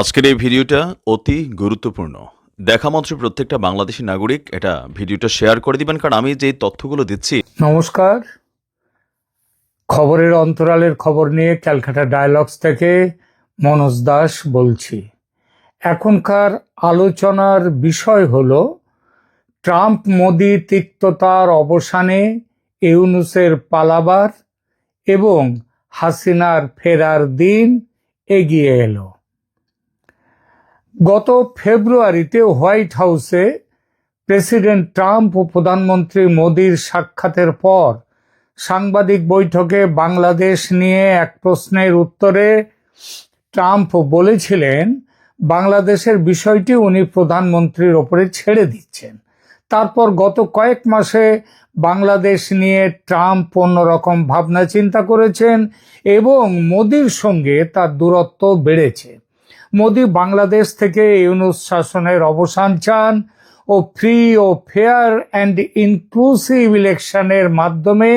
আজকের এই ভিডিওটা অতি গুরুত্বপূর্ণ। দেখা মাত্র প্রত্যেকটা বাংলাদেশি নাগরিক এটা ভিডিওটা শেয়ার করে দিবেন, কারণ আমি যে তথ্যগুলো দিচ্ছি নমস্কার। খবরের অন্তরালের খবর নিয়ে ক্যালকাটা ডায়ালগস থেকে মনোজ দাস বলছি। এখনকার আলোচনার বিষয় হল, ট্রাম্প মোদি তিক্ততার অবসানে ইউনুসের পালাবার এবং হাসিনার ফেরার দিন এগিয়ে এলো। গত ফেব্রুয়ারিতে হোয়াইট হাউসে প্রেসিডেন্ট ট্রাম্প ও প্রধানমন্ত্রী মোদীর সাক্ষাতের পর সাংবাদিক বৈঠকে বাংলাদেশ নিয়ে এক প্রশ্নের উত্তরে ট্রাম্প বলেছিলেন, বাংলাদেশের বিষয়টি উনি প্রধানমন্ত্রীর ওপরে ছেড়ে দিচ্ছেন। তারপর গত কয়েক মাসে বাংলাদেশ নিয়ে ট্রাম্প অন্যরকম ভাবনা চিন্তা করেছেন এবং মোদির সঙ্গে তার দূরত্ব বেড়েছে। মোদি বাংলাদেশ থেকে ইউনুস শাসনের অবসান চান ও ফ্রি ও ফেয়ার অ্যান্ড ইনক্লুসিভ ইলেকশনের মাধ্যমে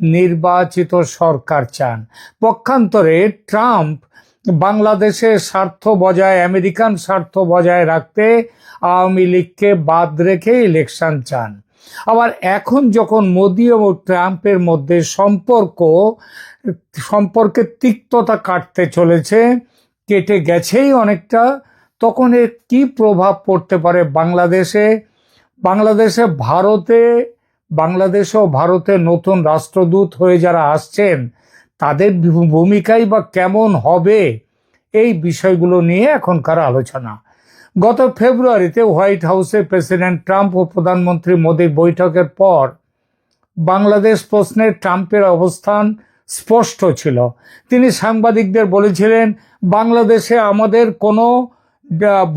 নির্বাচিত সরকার চান। পক্ষান্তরে ট্রাম্প বাংলাদেশের স্বার্থ বজায়, আমেরিকান স্বার্থ বজায় রাখতে আওয়ামী লীগকে বাদ রেখে ইলেকশন চান। আবার এখন যখন মোদি ও ট্রাম্পের মধ্যে সম্পর্ক সম্পর্কে তিক্ততা কাটতে চলেছে কেটে গেছেই অনেকটা, তখন এর কি প্রভাব পড়তে পারে বাংলাদেশে? বাংলাদেশে ভারতে, বাংলাদেশ ও ভারতে নতুন রাষ্ট্রদূত হয়ে যারা আসছেন, তাদের ভূমিকাই বা কেমন হবে? এই বিষয়গুলো নিয়ে এখনকার আলোচনা। গত ফেব্রুয়ারিতে হোয়াইট হাউসে প্রেসিডেন্ট ট্রাম্প ও প্রধানমন্ত্রী মোদীর বৈঠকের পর বাংলাদেশ প্রশ্নে ট্রাম্পের অবস্থান স্পষ্ট ছিল। তিনি সাংবাদিকদের বলেছিলেন, বাংলাদেশে আমাদের কোনো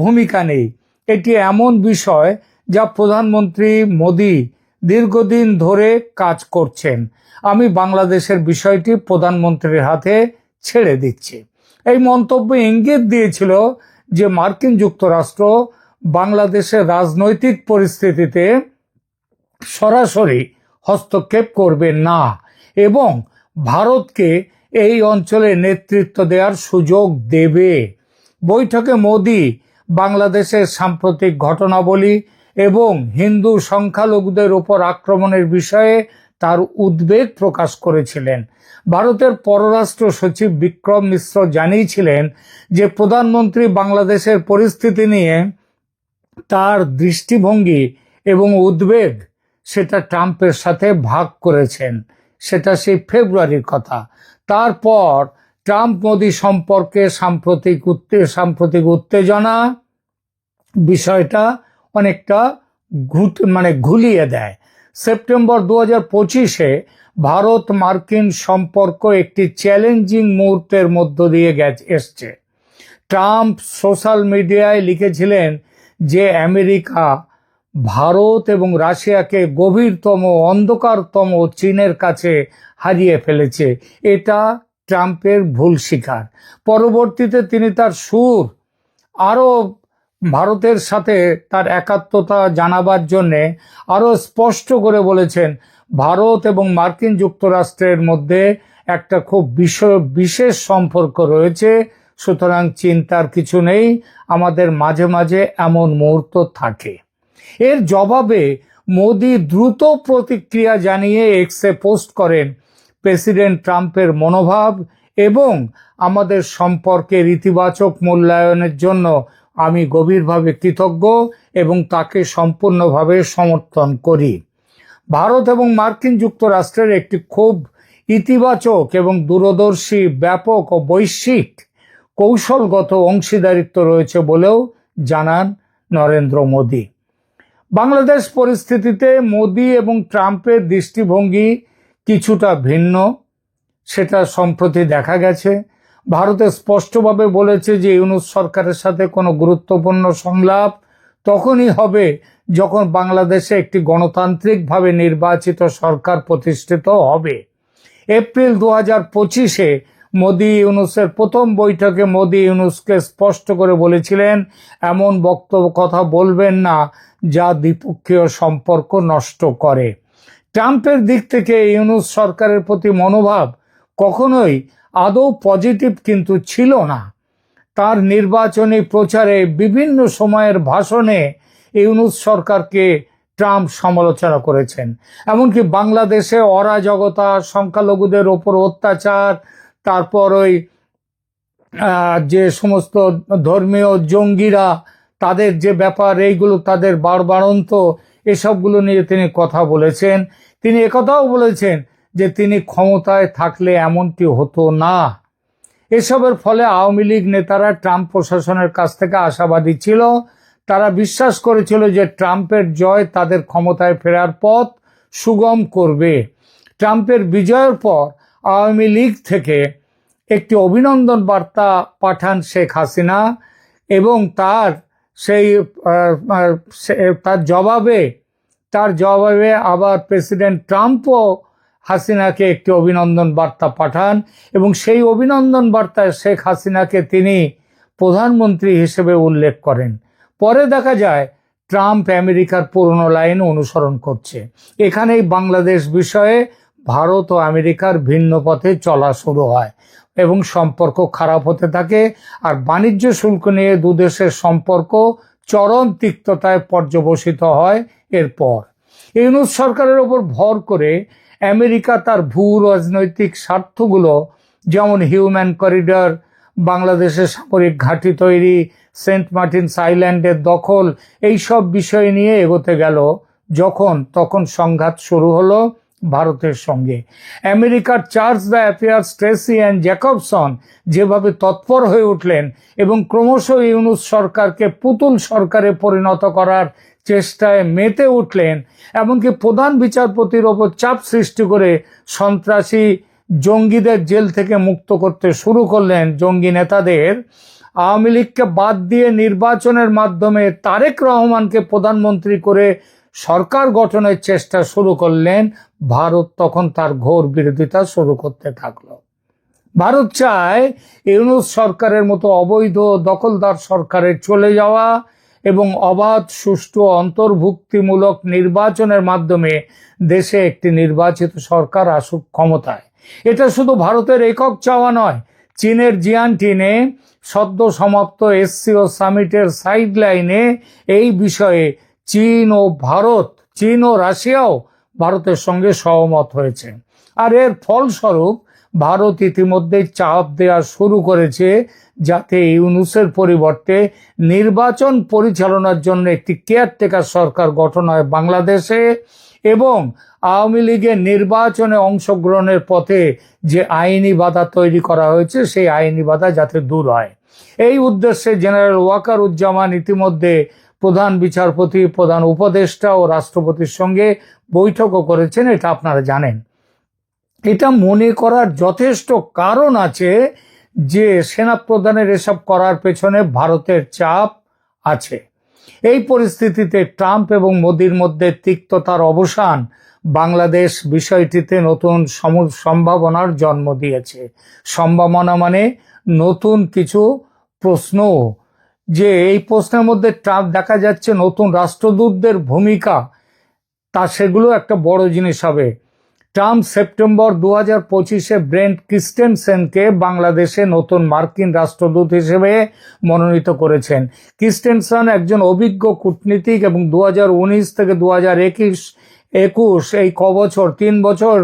ভূমিকা নেই। এটি এমন বিষয় যা প্রধানমন্ত্রী মোদি দীর্ঘদিন ধরে কাজ করছেন। আমি বাংলাদেশের বিষয়টি প্রধানমন্ত্রীর হাতে ছেড়ে দিচ্ছি। এই মন্তব্য ইঙ্গিত দিয়েছিল যে মার্কিন যুক্তরাষ্ট্র বাংলাদেশের রাজনৈতিক পরিস্থিতিতে সরাসরি হস্তক্ষেপ করবে না এবং ভারতকে এই অঞ্চলে নেতৃত্ব দেওয়ার সুযোগ দেবে। বৈঠকে মোদি বাংলাদেশের সাম্প্রতিক ঘটনাবলী এবং হিন্দু সংখ্যালঘুদের ওপর আক্রমণের বিষয়ে তার উদ্বেগ প্রকাশ করেছিলেন। ভারতের পররাষ্ট্র সচিব বিক্রম মিশ্র জানিয়েছিলেন যে, প্রধানমন্ত্রী বাংলাদেশের পরিস্থিতি নিয়ে তার দৃষ্টিভঙ্গি এবং উদ্বেগ সেটা ট্রাম্পের সাথে ভাগ করেছেন। সেটা সেই ফেব্রুয়ারির কথা। তারপর ট্রাম্প মোদি সম্পর্কে সাম্প্রতিক সাম্প্রতিক উত্তেজনা বিষয়টা অনেকটা ঘুট মানে ঘুলিয়ে দেয়। সেপ্টেম্বর দু হাজার পঁচিশে ভারত মার্কিন সম্পর্ক একটি চ্যালেঞ্জিং মুহূর্তের মধ্য দিয়ে গেছে, এসছে। ট্রাম্প সোশ্যাল মিডিয়ায় লিখেছিলেন যে আমেরিকা ভারত এবং রাশিয়াকে গভীরতম অন্ধকারতম চীনের কাছে হারিয়ে ফেলেছে। এটা ট্রাম্পের ভুল স্বীকার। পরবর্তীতে তিনি তার সুর আরও ভারতের সাথে তার একাত্মতা জানাবার জন্যে আরও স্পষ্ট করে বলেছেন, ভারত এবং মার্কিন যুক্তরাষ্ট্রের মধ্যে একটা খুব বিশ- বিশেষ সম্পর্ক রয়েছে। সুতরাং চিন্তার কিছু নেই। আমাদের মাঝে মাঝে এমন মুহূর্ত থাকে। এর জবাবে মোদি দ্রুত প্রতিক্রিয়া জানিয়ে এক্সে পোস্ট করেন। প্রেসিডেন্ট ট্রাম্পের মনোভাব এবং আমাদের সম্পর্কের ইতিবাচক মূল্যায়নের জন্য আমি গভীরভাবে কৃতজ্ঞ এবং তাকে সম্পূর্ণভাবে সমর্থন করি। ভারত এবং মার্কিন যুক্তরাষ্ট্রের একটি খুব ইতিবাচক এবং দূরদর্শী, ব্যাপক ও বৈশ্বিক কৌশলগত অংশীদারিত্ব রয়েছে বলেও জানান নরেন্দ্র মোদী। বাংলাদেশ পরিস্থিতিতে মোদি এবং ট্রাম্পের দৃষ্টিভঙ্গি কিছুটা ভিন্ন। সেটা সম্প্রতি দেখা গেছে। ভারতে স্পষ্টভাবে বলেছে যে ইউনুস সরকারের সাথে কোনো গুরুত্বপূর্ণ সংলাপ তখনই হবে যখন বাংলাদেশে একটি গণতান্ত্রিকভাবে নির্বাচিত সরকার প্রতিষ্ঠিত হবে। এপ্রিল দু হাজার পঁচিশে মোদি ইউনুসের প্রথম বৈঠকে মোদি ইউনুসকে স্পষ্ট করে বলেছিলেন, এমন বক্তব্য, কথা বলবেন না যা দ্বিপক্ষীয় সম্পর্ক নষ্ট করে। ট্রাম্পের দিক থেকে ইউনুস সরকারের প্রতি মনোভাব কখনোই আদৌ পজিটিভ কিন্তু ছিল না। তার নির্বাচনী প্রচারে বিভিন্ন সময়ের ভাষণে ইউনুস সরকারকে ট্রাম্প সমালোচনা করেছেন। এমনকি বাংলাদেশে অরাজকতা, সংখ্যালঘুদের ওপর অত্যাচার তারপর ওই যে সমস্ত ধর্মীয় জঙ্গিরা তাদের যে ব্যাপার, এইগুলো তাদের বাড়বাড়ন্ত এসবগুলো নিয়ে তিনি কথা বলেছেন। তিনি একথাও বলেছেন যে তিনি ক্ষমতায় থাকলে এমনটি হতো না। এসবের ফলে আওয়ামী লীগ নেতারা ট্রাম্প প্রশাসনের কাছ থেকে আশাবাদী ছিল। তারা বিশ্বাস করেছিল যে ট্রাম্পের জয় তাদের ক্ষমতায় ফেরার পথ সুগম করবে। ট্রাম্পের বিজয়ের পর আওয়ামী লীগ থেকে একটি অভিনন্দন বার্তা পাঠান শেখ হাসিনা এবং তার সেই তার জবাবে তার জবাবে আবার প্রেসিডেন্ট ট্রাম্পও হাসিনাকে একটি অভিনন্দন বার্তা পাঠান এবং সেই অভিনন্দন বার্তায় শেখ হাসিনাকে তিনি প্রধানমন্ত্রী হিসেবে উল্লেখ করেন। পরে দেখা যায়, ট্রাম্প আমেরিকার পুরনো লাইন অনুসরণ করছে। এখানেই বাংলাদেশ বিষয়ে ভারত ও আমেরিকার ভিন্ন পথে চলা শুরু হয় এবং সম্পর্ক খারাপ হতে থাকে আর বাণিজ্য শুল্ক নিয়ে দুদেশের সম্পর্ক চরম তিক্ততায় পর্যবসিত হয় এরপর। ইউনুস সরকারের ওপর ভর করে আমেরিকা তার ভূ রাজনৈতিক স্বার্থগুলো যেমন হিউম্যান করিডর, বাংলাদেশের সামরিক ঘাঁটি তৈরি, সেন্ট মার্টিনস আইল্যান্ডের দখল এই সব বিষয় নিয়ে এগোতে গেল যখন, তখন সংঘাত শুরু হলো ভারতের সঙ্গে। আমেরিকার chargé d'affaires, Tracey and Jacobson যেভাবে তৎপর হয়ে উঠলেন এবং ক্রমশ ইউনুস সরকারকে পুতুল সরকারে পরিণত করার চেষ্টায় মেতে উঠলেন, এমনকি প্রধান বিচারপতির ওপর চাপ সৃষ্টি করে সন্ত্রাসী জঙ্গিদের জেল থেকে মুক্ত করতে শুরু করলেন জঙ্গি নেতাদের। আওয়ামী লীগকে বাদ দিয়ে নির্বাচনের মাধ্যমে তারেক রহমানকে প্রধানমন্ত্রী করে সরকার গঠনের চেষ্টা শুরু করলেন, ভারত তখন তার ঘোর বিরোধিতা শুরু করতে থাকল। ভারত চায় ইউনুস সরকারের মতো অবৈধ দখলদার সরকারের চলে যাওয়া এবং অবাধ, সুষ্ঠু, অন্তর্ভুক্তিমূলক নির্বাচনের মাধ্যমে দেশে একটি নির্বাচিত সরকার আসুক ক্ষমতায়। এটা শুধু ভারতের একক চাওয়া নয়, চীনের জিয়ানটিনে সদ্য সমাপ্ত এসসিও সামিটের সাইডলাইনে এই বিষয়ে চীন ও ভারত, চীন ও রাশিয়াও ভারতের সঙ্গে সহমত হয়েছে। আর এর ফলস্বরূপ ভারত ইতিমধ্যে চাপ দেওয়া শুরু করেছে যাতে ইউনুসের পরিবর্তে নির্বাচন পরিচালনার জন্য একটি কেয়ারটেকার সরকার গঠন হয় বাংলাদেশে এবং আওয়ামী লীগের নির্বাচনে অংশগ্রহণের পথে যে আইনি বাধা তৈরি করা হয়েছে, সেই আইনি বাধা যাতে দূর হয়। এই উদ্দেশ্যে জেনারেল ওয়াকার উজ্জামান ইতিমধ্যে প্রধান বিচারপতি, প্রধান উপদেষ্টা ও রাষ্ট্রপতির সঙ্গে বৈঠকও করেছেন, এটা আপনারা জানেন। এটা মনে করার যথেষ্ট কারণ আছে যে সেনাপ্রধানের এসব করার পেছনে ভারতের চাপ আছে। এই পরিস্থিতিতে ট্রাম্প এবং মোদির মধ্যে তিক্ততার অবসান বাংলাদেশ বিষয়টিতে নতুন সম- সম্ভাবনার জন্ম দিয়েছে। সম্ভাবনা মানে নতুন কিছু প্রশ্ন যে এই প্রশ্নের মধ্যে ট্রাম্প দেখা যাচ্ছে নতুন রাষ্ট্রদূতদের ভূমিকা, তা সেগুলো একটা বড় জিনিস হবে। ট্রাম্প সেপ্টেম্বর দু হাজার পঁচিশে ব্রেন্ট ক্রিস্টেনসেনকে বাংলাদেশে নতুন মার্কিন রাষ্ট্রদূত হিসেবে মনোনীত করেছেন। ক্রিস্টেনসন একজন অভিজ্ঞ কূটনীতিক এবং দু থেকে দু হাজার একুশ একুশ, এই ক বছর তিন বছর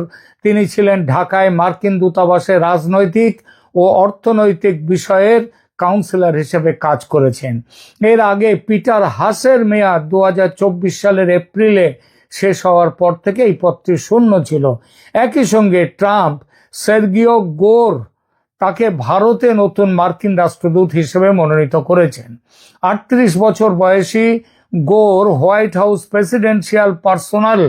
তিনি ছিলেন ঢাকায় মার্কিন দূতাবাসে রাজনৈতিক ও অর্থনৈতিক বিষয়ের কাউন্সিলর হিসেবে কাজ করেছেন। এর আগে পিটার হাসের মেয়াদ দু হাজার চব্বিশ সালের এপ্রিলে শেষ হওয়ার পর থেকে এই পদটি শূন্য ছিল। একই সঙ্গে ট্রাম্প, সের্গিও গোর তাকে ভারতে নতুন মার্কিন রাষ্ট্রদূত হিসেবে মনোনীত করেছেন। আটত্রিশ বছর বয়সী Gor White House presidential personal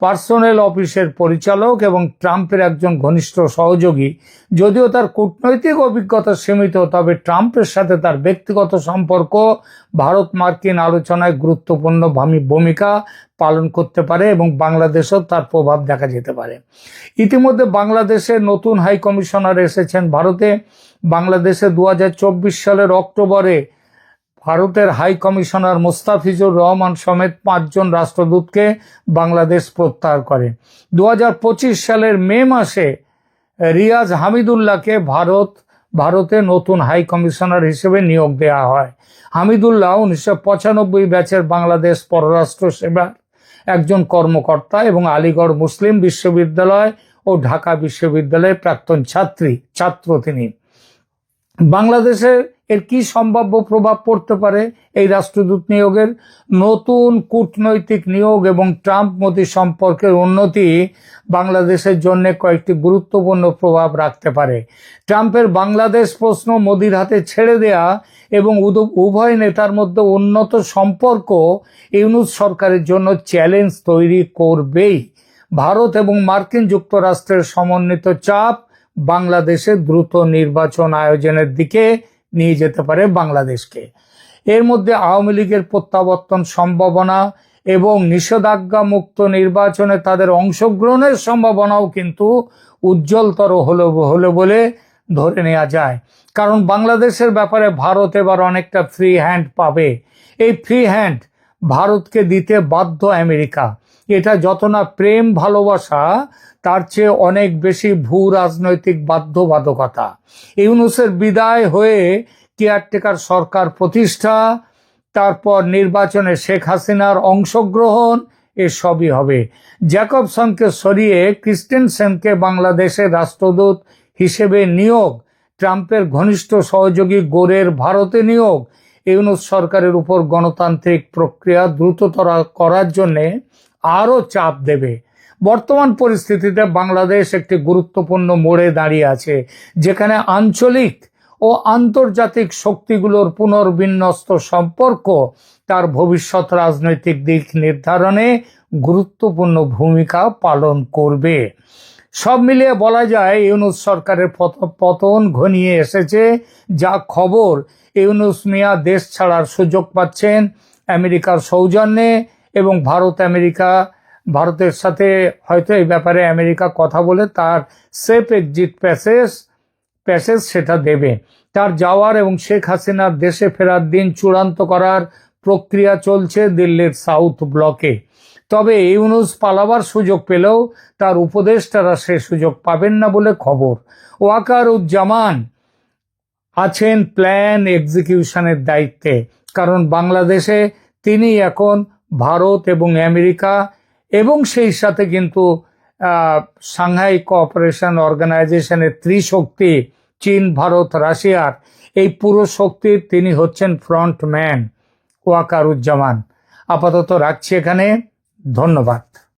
personnel অফিসের পরিচালক এবং ট্রাম্পের একজন ঘনিষ্ঠ সহযোগী। যদিও তার কূটনৈতিক অভিজ্ঞতা সীমিত, তবে ট্রাম্পের সাথে তার ব্যক্তিগত সম্পর্ক, ভারত মার্কিন আলোচনায় গুরুত্বপূর্ণ ভামি- ভূমিকা পালন করতে পারে এবং বাংলাদেশেও তার প্রভাব দেখা যেতে পারে। ইতিমধ্যে বাংলাদেশে নতুন হাই কমিশনার এসেছেন ভারতে। বাংলাদেশে দু হাজার চব্বিশ সালের অক্টোবরে ভারতের হাই কমিশনার মোস্তাফিজুর রহমান সমেত পাঁচজন রাষ্ট্রদূতকে বাংলাদেশ প্রত্যাহার করে। দু হাজার পঁচিশ সালের মে মাসে রিয়াজ হামিদুল্লাহকে ভারত, ভারতে নতুন হাই কমিশনার হিসেবে নিয়োগ দেওয়া হয়। হামিদুল্লাহ উনিশশো পঁচানব্বই ব্যাচের বাংলাদেশ পররাষ্ট্র সেবার একজন কর্মকর্তা এবং আলিগড় মুসলিম বিশ্ববিদ্যালয় ও ঢাকা বিশ্ববিদ্যালয়ের প্রাক্তন ছাত্রী, ছাত্র তিনি। বাংলাদেশের এর কি সম্ভাব্য প্রভাব পড়তে পারে এই রাষ্ট্রদূত নিয়োগের? নতুন কূটনৈতিক নিয়োগ এবং ট্রাম্প মোদী সম্পর্কের উন্নতি বাংলাদেশের জন্য কয়েকটি গুরুত্বপূর্ণ প্রভাব রাখতে পারে। ট্রাম্পের বাংলাদেশ প্রশ্ন মোদীর হাতে ছেড়ে দেয়া এবং উভয় নেতার মধ্যে উন্নত সম্পর্ক ইউনুস সরকারের জন্য চ্যালেঞ্জ তৈরি করবেই। ভারত এবং মার্কিন যুক্তরাষ্ট্রের সমন্বিত চাপ বাংলাদেশে দ্রুত নির্বাচন আয়োজনের দিকে নিয়ে যেতে পারে বাংলাদেশকে। এর মধ্যে আওয়ামী লীগের প্রত্যাবর্তন সম্ভাবনা এবং নিষেধাজ্ঞা মুক্ত নির্বাচনে তাদের অংশগ্রহণের সম্ভাবনাও কিন্তু উজ্জ্বলতর হলো হলো বলে ধরে নেওয়া যায়। কারণ বাংলাদেশের ব্যাপারে ভারত এবার অনেকটা ফ্রি হ্যান্ড পাবে। এই ফ্রি হ্যান্ড ভারতকে দিতে বাধ্য আমেরিকা। এটা যত না প্রেম, ভালোবাসা তার চেয়ে অনেক বেশি ভূ রাজনৈতিক বাধ্যবাধকতা। ইউনুসের বিদায় হয়ে কেয়ারটেকার সরকার প্রতিষ্ঠা, তারপর নির্বাচনে শেখ হাসিনার অংশগ্রহণ, এসবই হবে। জ্যাকবসনকে সরিয়ে ক্রিস্টেনসেনকে বাংলাদেশের রাষ্ট্রদূত হিসেবে নিয়োগ, ট্রাম্পের ঘনিষ্ঠ সহযোগী গোরের ভারতে নিয়োগ, ইউনুস সরকারের উপর গণতান্ত্রিক প্রক্রিয়া দ্রুততর করার জন্যে আরও চাপ দেবে। বর্তমান পরিস্থিতিতে বাংলাদেশ একটি গুরুত্বপূর্ণ মোড়ে দাঁড়িয়ে আছে, যেখানে আঞ্চলিক ও আন্তর্জাতিক শক্তিগুলোর পুনর্বিন্যস্ত সম্পর্ক, তার ভবিষ্যৎ রাজনৈতিক দিক নির্ধারণে গুরুত্বপূর্ণ ভূমিকা পালন করবে। সব মিলিয়ে বলা যায়, ইউনুস সরকারের পত- পতন ঘনিয়ে এসেছে। যা খবর, ইউনুস মিয়া দেশ ছাড়ার সুযোগ পাচ্ছেন আমেরিকার সৌজন্যে এবং ভারত আমেরিকা ভারতের সাথে হয়তো এই ব্যাপারে আমেরিকা কথা বলে তার সেফ এক্সিট প্যাসেজ প্যাসেজ সেটা দেবে। তার যাওয়ার এবং শেখ হাসিনার দেশে ফেরার দিন চূড়ান্ত করার প্রক্রিয়া চলছে দিল্লির সাউথ ব্লকে। তবে ইউনুস পালাবার সুযোগ পেলেও তার উপদেষ্টারা সে সুযোগ পাবেন না বলে খবর। ওয়াকার উজ্জামান আছেন প্ল্যান এক্সিকিউশনের দায়িত্বে, কারণ বাংলাদেশে তিনি এখন ভারত এবং আমেরিকা এবং সেই সাথে কিন্তু সাংহাই কোঅপারেশন অর্গানাইজেশনের ত্রিশক্তি, চীন, ভারত, রাশিয়ার, এই পুরো শক্তির তিনি হচ্ছেন ফ্রন্টম্যান ওয়াকারুজ্জামান। আপাতত রাখছি এখানে। ধন্যবাদ।